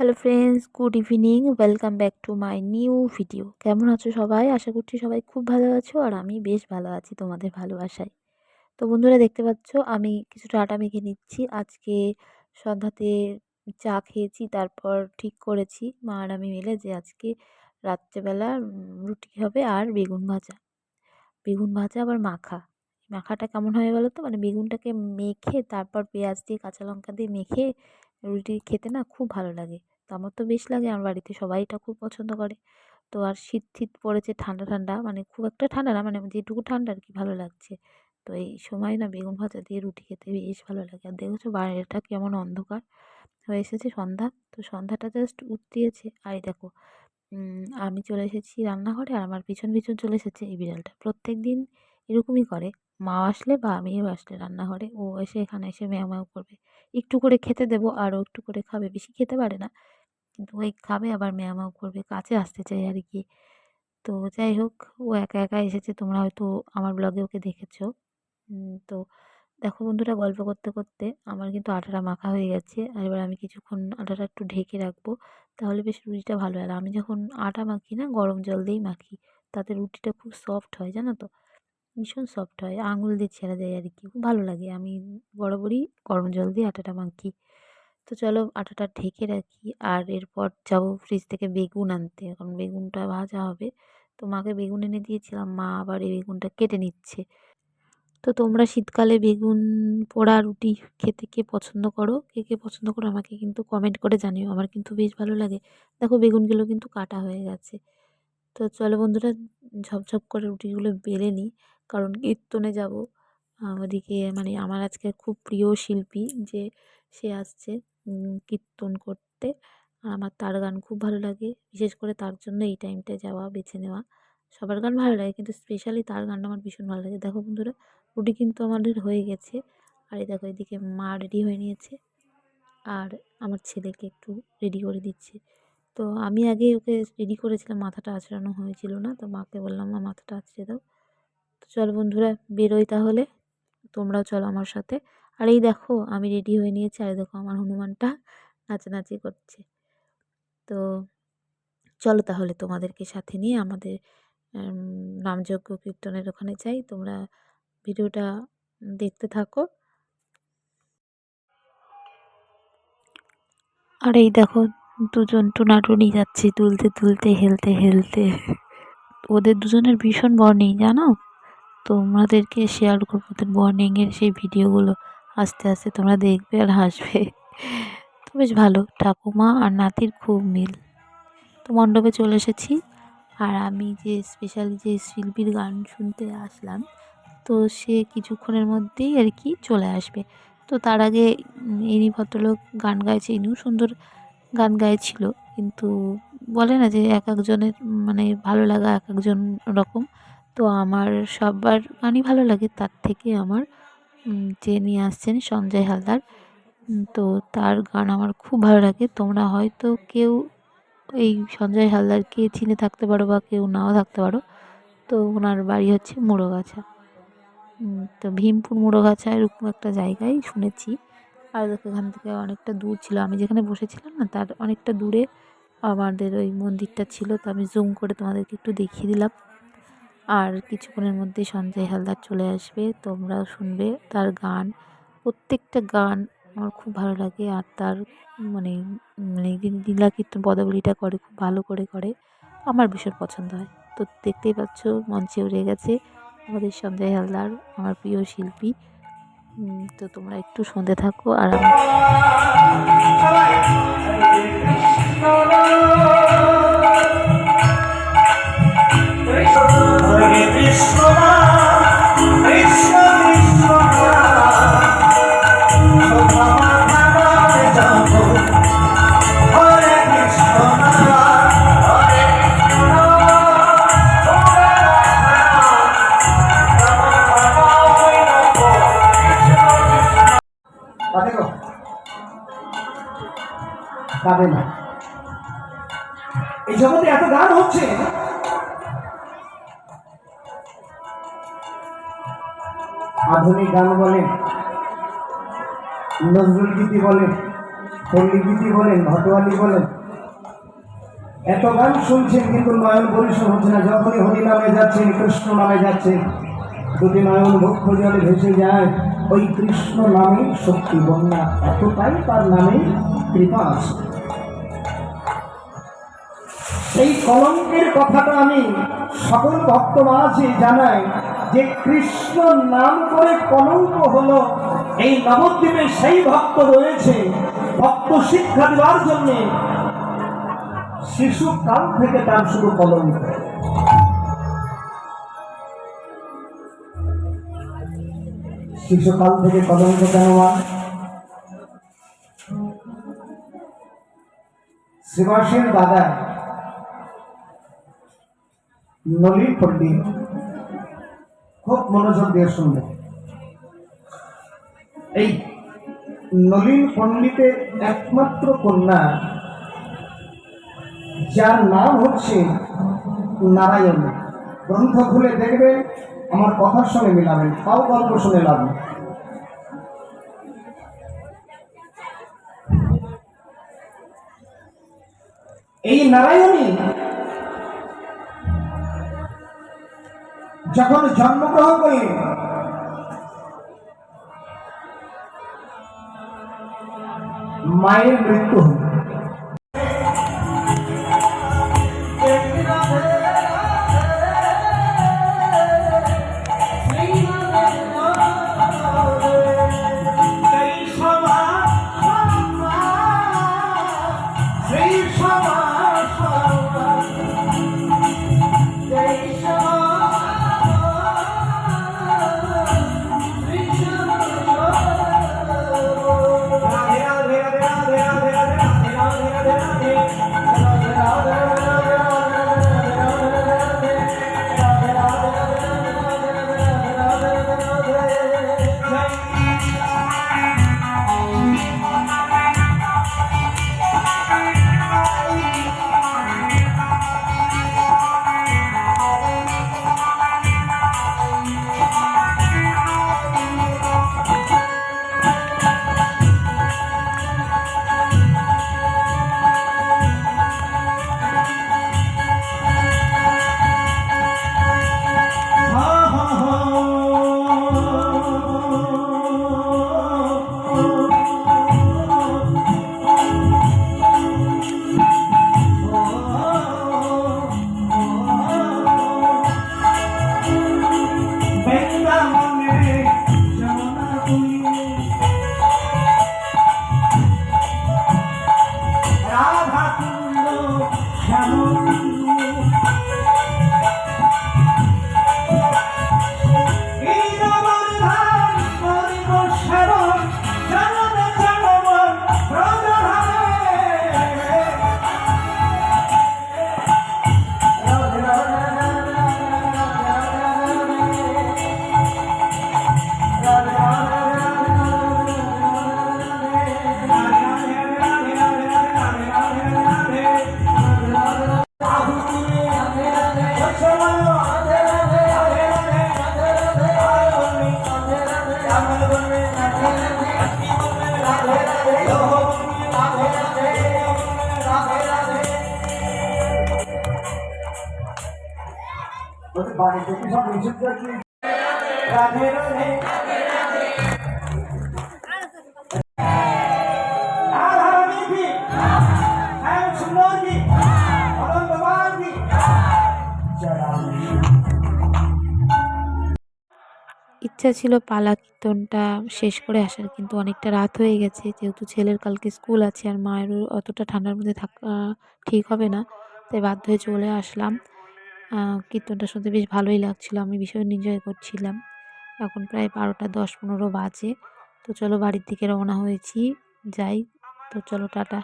Hello friends good evening welcome back to my new video কেমন আছো সবাই? আশা করছি সবাই খুব ভালো আছো আর আমি বেশ ভালো আছি তোমাদের ভালোবাসায়। তো বন্ধুরা দেখতে পাচ্ছ, আমি কিছুটা আটা মেখে নিচ্ছি। আজকে সন্ধ্যাতে চা খেয়েছি, তারপর ঠিক করেছি। মা আর আমি মিলে যে আজকে রাত্রেবেলা রুটি হবে আর বেগুন ভাজা। বেগুন ভাজা আবার মাখা। মাখাটা কেমন হয় বলো তো? মানে বেগুনটাকে মেখে, তারপর পেঁয়াজ দিয়ে কাঁচা লঙ্কা দিয়ে মেখে রুটি খেতে না খুব ভালো লাগে। তো আমার তো বেশ লাগে আমার বাড়িতে। সবাই এটা খুব পছন্দ করে। তো আর শীত শীত পড়েছে ঠান্ডা ঠান্ডা মানে খুব একটা ঠান্ডা না মানে যেটুকু ঠান্ডা আর কি ভালো লাগছে। তো এই সময় না বেগুন ভাজা দিয়ে রুটি খেতে বেশ ভালো লাগে। আর দেখেছ বাইরেটা কেমন অন্ধকার হয়ে এসেছে সন্ধ্যা? তো সন্ধ্যাটা জাস্ট উঠতিয়েছে আর দেখো আমি চলে এসেছি রান্নাঘরে আর আমার পিছন পিছন চলে এসেছে এই বিড়ালটা। প্রত্যেক দিন এরকমই করে। মা আসলে বা আমিও আসলে রান্নাঘরে, ও এসে এখানে এসে ম্যাও ম্যাও করবে। একটু করে খেতে দেবো, আরও একটু করে খাবে। বেশি খেতে পারে না। কিন্তু ওই খাবে, আবার ম্যাও করবে, কাছে আসতে চাই আর কি। তো যাই হোক, ও একা একা এসেছে, তোমরা হয়তো আমার ব্লগে ওকে দেখেছ। তো দেখো বন্ধুরা, গল্প করতে করতে আমার কিন্তু আটাটা মাখা হয়ে গেছে। আর এবার আমি কিছুক্ষণ আটাটা একটু ঢেকে রাখব, তাহলে বেশ রুটিটা ভালো। হয় আর আমি যখন আটা মাখি না, গরম জল দিয়েই মাখি, তাতে রুটিটা খুব সফট হয়, জানো তো? ভীষণ সফট হয়, আঙুল দিয়ে ছেড়ে দেয় আর কি, খুব ভালো লাগে। আমি বরাবরই গরম জল দিয়ে আটাটা মাখি। তো চলো আটাটা ঢেকে রাখি। আর এরপর যাব ফ্রিজ থেকে বেগুন আনতে। এখন বেগুনটা ভাজা হবে। তো মাকে বেগুন এনে দিয়েছিলাম। মা আবার এই বেগুনটা কেটে নিচ্ছে। তো তোমরা শীতকালে বেগুন পোড়া রুটি খেতে কে পছন্দ করো? কে কে পছন্দ করো আমাকে কিন্তু কমেন্ট করে জানিও। আমার কিন্তু বেশ ভালো লাগে। দেখো বেগুনগুলো কিন্তু কাটা হয়ে গেছে। তো চলো বন্ধুরা, ঝপঝপ করে রুটিগুলো বেলে নিই। কারণ কীর্তনে যাব। ওদিকে মানে আমার আজকে খুব প্রিয় শিল্পী যে সে আসছে। কীর্তন করতে। আর আমার তার গান খুব ভালো লাগে। বিশেষ করে তার জন্য এই টাইমটা যাওয়া, বেছে নেওয়া সবার গান ভালো লাগে। কিন্তু স্পেশালি তার গানটা আমার ভীষণ ভালো লাগে। দেখো বন্ধুরা, রুটি কিন্তু আমাদের হয়ে গেছে। আর এই দেখো এদিকে মা রেডি হয়ে নিয়েছে। আর আমার ছেলেকে একটু রেডি করে দিচ্ছে। তো আমি আগে ওকে রেডি করেছিলাম, মাথাটা আঁচড়ানো হয়েছিল না। তো মাকে বললাম, মা, মাথাটা আঁচড়ে দাও। তো চলো বন্ধুরা, বেরোই তাহলে। তোমরাও চলো আমার সাথে। আর এই দেখো, আমি রেডি হয়ে নিয়েছি। আর দেখো, আমার হনুমানটা নাচানাচি করছে। তো চলো তাহলে তোমাদেরকে সাথে নিয়ে আমাদের নামযজ্ঞ কীর্তনের ওখানে যাই। তোমরা ভিডিওটা দেখতে থাকো। আর এই দেখো, দুজন টুনাটুনি যাচ্ছে তুলতে তুলতে, হেলতে হেলতে। ওদের দুজনের ভীষণ বর্নিং জানো? তোমাদেরকে শেয়ার করব ওদের বর্নিংয়ের সেই ভিডিওগুলো আস্তে আস্তে তোমরা দেখবে আর হাসবে। তো বেশ ভালো। ঠাকুমা আর নাতির খুব মিল। তো মণ্ডপে চলে এসেছি। আর আমি যে স্পেশালি যে শিল্পীর গান শুনতে আসলাম, তো সে কিছুক্ষণের মধ্যেই আর কি চলে আসবে। তো তার আগে ইনি ভদ্রলোক গান গাইছে, ইনিও সুন্দর গান গাইছিল। কিন্তু বলে না যে এক একজনের মানে ভালো লাগা এক একজন রকম। তো আমার সবার গানই ভালো লাগে, তার থেকে আমার যে নিয়ে আসছেন সঞ্জয় হালদার তো তার গান আমার খুব ভালো লাগে। তোমরা হয়তো কেউ এই সঞ্জয় হালদারকে চিনে থাকতে পারো বা কেউ নাও থাকতে পারো। তো ওনার বাড়ি হচ্ছে মুড়োগাছা। তো ভীমপুর মুড়োগাছা এরকম একটা জায়গায় শুনেছি। আর এখান থেকে অনেকটা দূর ছিল। আমি যেখানে বসেছিলাম না, তার অনেকটা দূরে আমাদের ওই মন্দিরটা ছিল। তো আমি জুম করে তোমাদেরকে একটু দেখিয়ে দিলাম। আর কিছুক্ষণের মধ্যে সঞ্জয় হালদার চলে আসবে, তোমরাও শুনবে তার গান। প্রত্যেকটা গান আমার খুব ভালো লাগে আর তার মানে মানে লীলা কীর্তন পদাবলীটা করে, খুব ভালো করে করে। আমার ভীষণ পছন্দ হয়। তো দেখতেই পাচ্ছ, মঞ্চে উড়ে গেছে আমাদের সঞ্জয় হালদার, আমার প্রিয় শিল্পী। তো তোমরা একটু শুনতে থাকো আর আমি এই জগতে এত গান হচ্ছে। আধুনিক গান বলেন নজরুল গীতি বলেন পল্লীগীতি বলেন ঘটোয়ালি বলেন এত গান শুনছেন কিন্তু নয়ন পরিশ্রম হচ্ছে না। যখনই হরি নামে যাচ্ছেন, কৃষ্ণ নামে যাচ্ছে দুটি নয়ন বক্ষ জলে ভেসে যায়। ওই কৃষ্ণ নামে শক্তি বন্যা। এতটাই তার নামে কৃপা আছে। সেই কলঙ্কের কথাটা আমি সকল ভক্ত মাঝে জানাই যে কৃষ্ণ নাম করে কলঙ্ক হলো, এই নবদ্বীপে সেই ভক্ত রয়েছে, ভক্ত শিক্ষা দেওয়ার জন্যে শিশু কাল থেকে তার শুধু কলঙ্ক শিশুকাল থেকে কলঙ্ক কেন? শ্রীবাসের দাদা নলিন পণ্ডিত খুব মনোযোগ দিয়ে শুনবেন এই নলিন পণ্ডিতের একমাত্র কন্যা, যার নাম হচ্ছে নারায়ণ। গ্রন্থ খুলে দেখবেন আমার কথার সঙ্গে মিলাবেন তাও গল্প শুনে লাভ এই নারায়ণী যখন জন্মগ্রহণ করি মায়ের মৃত্যু হল Oh. সব রাম ইচ্ছা ছিল পালা কীর্তনটা শেষ করে আসার, কিন্তু অনেকটা রাত হয়ে গেছে। যেহেতু ছেলের কালকে স্কুল আছে আর মায়েরও অতটা ঠান্ডার মধ্যে থাকা ঠিক হবে না, তাই বাধ্য হয়ে চলে আসলাম। কীর্তনটা শুনতে বেশ ভালোই লাগছিল। আমি ভীষণ এনজয় করছিলাম। এখন প্রায় বারোটা দশ পনেরো বাজে। তো চলো বাড়ির দিকে রওনা হয়েছি। যাই, তো চলো টাটা।